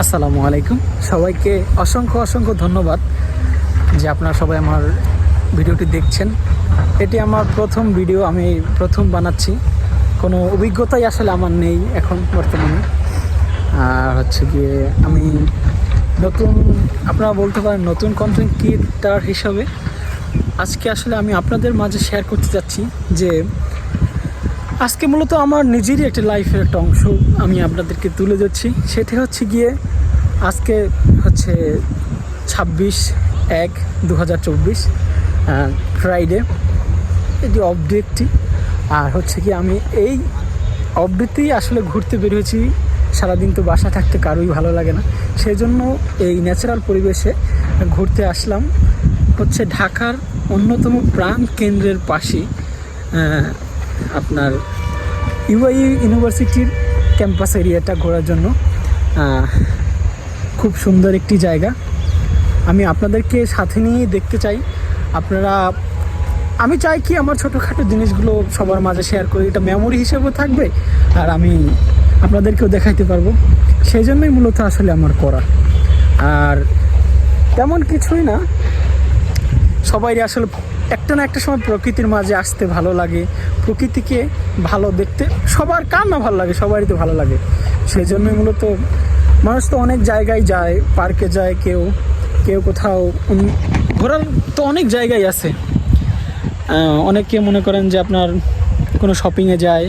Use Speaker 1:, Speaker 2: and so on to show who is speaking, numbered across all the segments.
Speaker 1: আসসালামু আলাইকুম। সবাইকে অসংখ্য অসংখ্য ধন্যবাদ যে আপনারা সবাই আমার ভিডিওটি দেখছেন। এটি আমার প্রথম ভিডিও, আমি প্রথম বানাচ্ছি। কোনো অভিজ্ঞতাই আসলে আমার নেই এখন বর্তমানে। আর হচ্ছে গিয়ে আমি নতুন, আপনারা বলতে পারেন নতুন কন্টেন্ট ক্রিয়েটার হিসাবে আজকে আসলে আমি আপনাদের মাঝে শেয়ার করতে যাচ্ছি যে আজকে মূলত আমার নিজেরই একটা লাইফের একটা অংশ আমি আপনাদেরকে তুলে ধরছি। সেটি হচ্ছে গিয়ে আজকে হচ্ছে ছাব্বিশ এক দু হাজার চব্বিশ ফ্রাইডে এটি অপডেটটি আর হচ্ছে কি আমি এই অপডেটেই আসলে ঘুরতে বের হয়েছি। সারাদিন তো বাসা থাকতে কারোই ভালো লাগে না। সেই জন্য এই ন্যাচারাল পরিবেশে ঘুরতে আসলাম। হচ্ছে ঢাকার অন্যতম প্রাণ কেন্দ্রের আহ, আপনার ইউআই ইউনিভার্সিটির ক্যাম্পাস এরিয়াটা ঘোরার জন্য খুব সুন্দর একটি জায়গা। আমি আপনাদেরকে সাথে নিয়ে দেখতে চাই। আপনারা, আমি চাই কি আমার ছোটোখাটো জিনিসগুলো সবার মাঝে শেয়ার করি। এটা মেমোরি হিসেবেও থাকবে আর আমি আপনাদেরকেও দেখাইতে পারব। সেই জন্যই মূলত আসলে আমার করা। আর তেমন কিছুই না। সবাই আসলে একটা না একটা সময় প্রকৃতির মাঝে আসতে ভালো লাগে, প্রকৃতিকে ভালো দেখতে, সবার কার না ভালো লাগে, সবারই তো ভালো লাগে। সেই জন্যই মূলত মানুষ তো অনেক জায়গায় যায় পার্কে যায় কেউ কেউ কোথাও ঘোরার তো অনেক জায়গায় আছে। অনেকে মনে করেন যে আপনার কোনো শপিংয়ে যায়,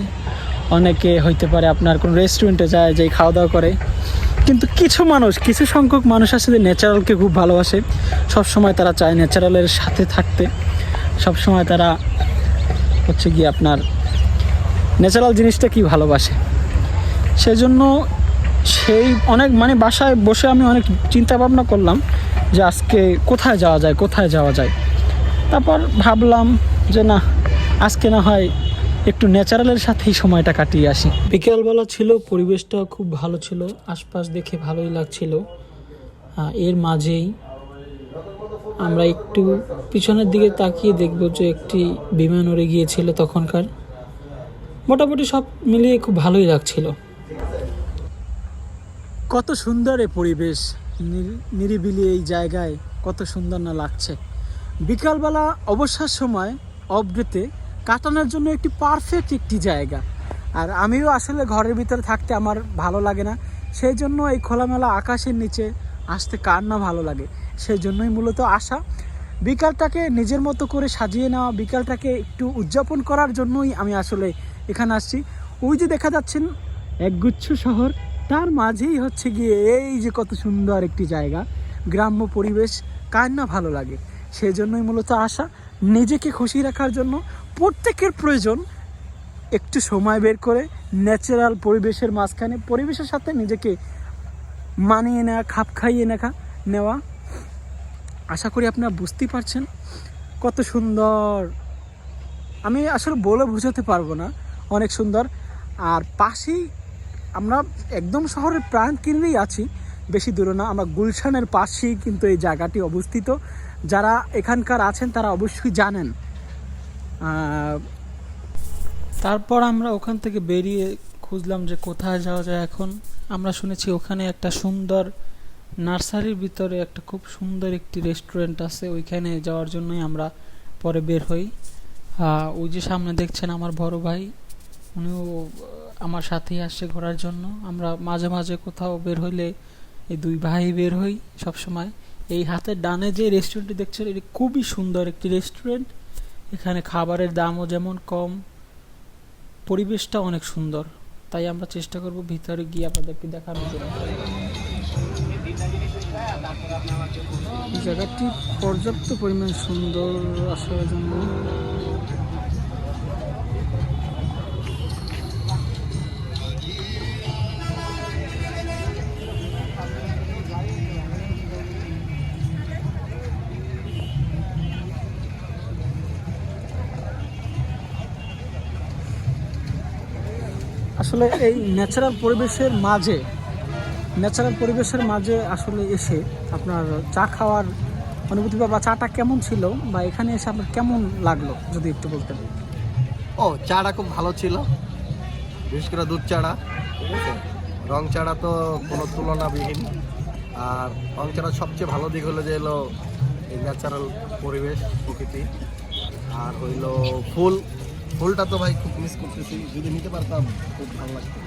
Speaker 1: অনেকে হইতে পারে আপনার কোনো রেস্টুরেন্টে যায় যে খাওয়া দাওয়া করে। কিন্তু কিছু মানুষ, কিছু সংখ্যক মানুষ যে ন্যাচারালকে খুব ভালোবাসে। সব সময় তারা চায় ন্যাচারালের সাথে থাকতে। সব সময় তারা হচ্ছে গিয়ে আপনার ন্যাচারাল জিনিসটা কি ভালোবাসে। সেই জন্য সেই অনেক মানে বাসায় বসে আমি অনেক চিন্তা ভাবনা করলাম যে আজকে কোথায় যাওয়া যায়, কোথায় যাওয়া যায়। তারপর ভাবলাম যে না, আজকে না হয় একটু ন্যাচারালের সাথেই সময়টা কাটিয়ে আসি। বিকেলবেলা ছিল, পরিবেশটা খুব ভালো ছিল, আশপাশ দেখে ভালোই লাগছিল। এর মাঝেই আমরা একটু পিছনের দিকে তাকিয়ে দেখব যে একটি বিমান উড়ে গিয়েছিল তখনকার। মোটামুটি সব মিলিয়ে খুব ভালোই লাগছিল। কত সুন্দর এ পরিবেশ। নির- নিরিবিলি এই জায়গায় কত সুন্দর না লাগছে। বিকালবেলা অবসর সময় অবডেতে কাটানোর জন্য একটি পারফেক্ট একটি জায়গা। আর আমিও আসলে ঘরের ভিতরে থাকতে আমার ভালো লাগে না। সেই জন্য এই খোলামেলা আকাশের নিচে আসতে কার না ভালো লাগে। সেই জন্যই মূলত আসা বিকালটাকে নিজের মতো করে সাজিয়ে নেওয়া, বিকালটাকে একটু উদযাপন করার জন্যই আমি আসলে এখানে আসছি। ওই যে দেখা যাচ্ছেন একগুচ্ছ শহর, তার মাঝেই হচ্ছে গিয়ে এই যে কত সুন্দর একটি জায়গা, গ্রাম্য পরিবেশ, কার না ভালো লাগে। সেই জন্যই মূলত আসা নিজেকে খুশি রাখার জন্য প্রত্যেকের প্রয়োজন, একটু সময় বের করে ন্যাচারাল পরিবেশের মাঝখানে, পরিবেশের সাথে নিজেকে মানিয়ে নেওয়া, খাপ খাইয়ে নেখা, নেওয়া। আশা করি আপনারা বুঝতেই পারছেন কত সুন্দর। আমি আসলে বলে বোঝাতে পারব না, অনেক সুন্দর। আর পাশেই আমরা একদম শহরের প্রাণ কেন্দ্রেই আছি, বেশি দূরে না, আমরা গুলশানের পাশেই কিন্তু এই জায়গাটি অবস্থিত। যারা এখানকার আছেন তারা অবশ্যই জানেন। তারপর আমরা ওখান থেকে বেরিয়ে খুঁজলাম যে কোথায় যাওয়া যায় এখন। আমরা শুনেছি ওখানে একটা সুন্দর নার্সারির ভিতরে একটা খুব সুন্দর একটি রেস্টুরেন্ট আছে, ওইখানে যাওয়ার জন্যই আমরা পরে বের হই। ওই যে সামনে দেখছেন আমার বড় ভাই, উনিও আমার সাথেই আসছে ঘোরার জন্য। আমরা মাঝে মাঝে কোথাও বের হইলে এই দুই ভাই বের হই সব সময় এই হাতের ডানে যে রেস্টুরেন্টটি দেখছেন, এটি খুবই সুন্দর একটি রেস্টুরেন্ট। এখানে খাবারের দামও যেমন কম পরিবেশটা অনেক সুন্দর। তাই আমরা চেষ্টা করব ভিতরে গিয়ে আপনাদেরকে দেখানোর জন্য। জায়গাটি পর্যাপ্ত পরিমাণ সুন্দর আসার জন্য আসলে এই ন্যাচারাল পরিবেশের মাঝে ন্যাচারাল পরিবেশের মাঝে আসলে এসে আপনার চা খাওয়ার অনুভূতি বা চাটা কেমন ছিল বা এখানে এসে আপনার কেমন লাগল, যদি একটু বলতেন?
Speaker 2: ও, চাটা খুব ভালো ছিল। বিশেষ করে দুধ আছে রং চারা তো কোনো তুলনাবিহীন। আর রং চারার সবচেয়ে ভালো দিক হলো যে এলো এই ন্যাচারাল পরিবেশ, প্রকৃতি। আর হইল ফুল। ফুলটা তো ভাই খুব মিস করতেছি। যদি নিতে পারতাম, খুব ভালো লাগতো।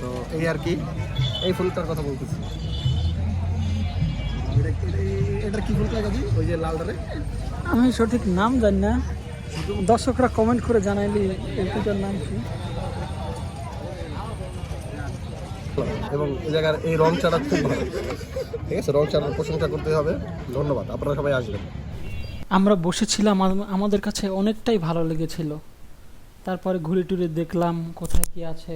Speaker 2: তো এই আর কি এই ফুলটার কথা বলতেছি। এটা- কি ফুলটা ওই যে লালটারে
Speaker 1: আমি সঠিক নাম জানি না। দর্শকরা কমেন্ট করে জানাইলি এই ফুলটার নাম কি?
Speaker 2: এবং এই জায়গার এই রং চারা খুব ভালো। ঠিক আছে রং চারার প্রশংসা করতে হবে। ধন্যবাদ আপনারা সবাই আসবেন।
Speaker 1: আমরা বসেছিলাম আমাদের কাছে অনেকটাই ভালো লেগেছিল। তারপরে ঘুরে টুরে দেখলাম কোথায় কি আছে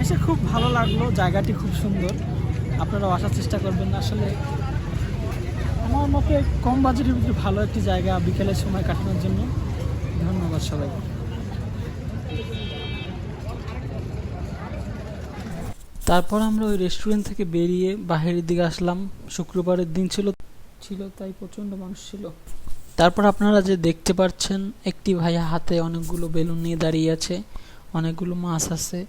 Speaker 1: এসে খুব ভালো লাগল, জায়গাটি খুব সুন্দর। আপনারাও আসার চেষ্টা করবেন। আসলে আমার মতে কম বাজেটের ভিতরে ভালো একটি জায়গা বিকেলের সময় কাটানোর জন্য। ধন্যবাদ সবাই তারপর আমরা ওই রেস্টুরেন্ট থেকে বেরিয়ে বাহিরের দিকে আসলাম। শুক্রবারের দিন ছিল ছিল তাই প্রচণ্ড মানুষ ছিল। তারপর আপনারা যে দেখতে পাচ্ছেন, একটি ভাইয়া হাতে অনেকগুলো বেলুন নিয়ে দাঁড়িয়ে আছে, অনেকগুলো মাছ আছে।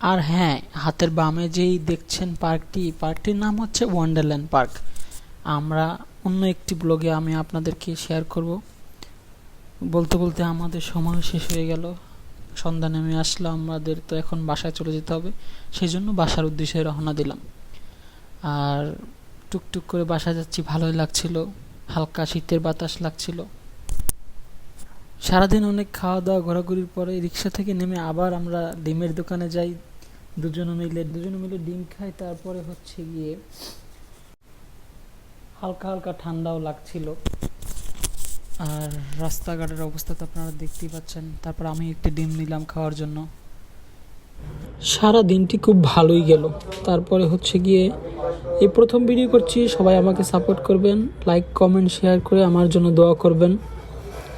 Speaker 1: আর হ্যাঁ হাতের বামে যেই দেখছেন পার্কটি, পার্কটির নাম হচ্ছে ওয়ান্ডারল্যান্ড পার্ক আমরা অন্য একটি ব্লগে আমি আপনাদেরকে শেয়ার করব। বলতে বলতে আমাদের সময় শেষ হয়ে গেল। সন্ধ্যা নেমে আসলো, আমাদের তো এখন বাসায় চলে যেতে হবে। সেই জন্য বাসার উদ্দেশ্যে রওনা দিলাম। আর টুকটুক করে বাসা যাচ্ছি, ভালোই লাগছিল। হালকা শীতের বাতাস লাগছিল। সারাদিন অনেক খাওয়া দাওয়া ঘোরাঘুরির পরে রিক্সা থেকে নেমে আবার আমরা ডিমের দোকানে যাই। দুজনে মিলে দুজনে মিলে ডিম খাই তারপরে হচ্ছে গিয়ে হালকা হালকা ঠান্ডাও লাগছিল। আর রাস্তাঘাটের অবস্থা তো আপনারা দেখতেই পাচ্ছেন। তারপর আমি একটি ডিম নিলাম খাওয়ার জন্য। সারা দিনটি খুব ভালোই গেল। তারপরে হচ্ছে গিয়ে এই প্রথম ভিডিও করছি। সবাই আমাকে সাপোর্ট করবেন। লাইক কমেন্ট শেয়ার করে আমার জন্য দোয়া করবেন।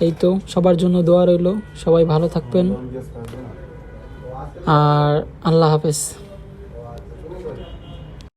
Speaker 1: এই তো, সবার জন্য দোয়া রইল। সবাই ভালো থাকবেন। আর আল্লাহ হাফেজ।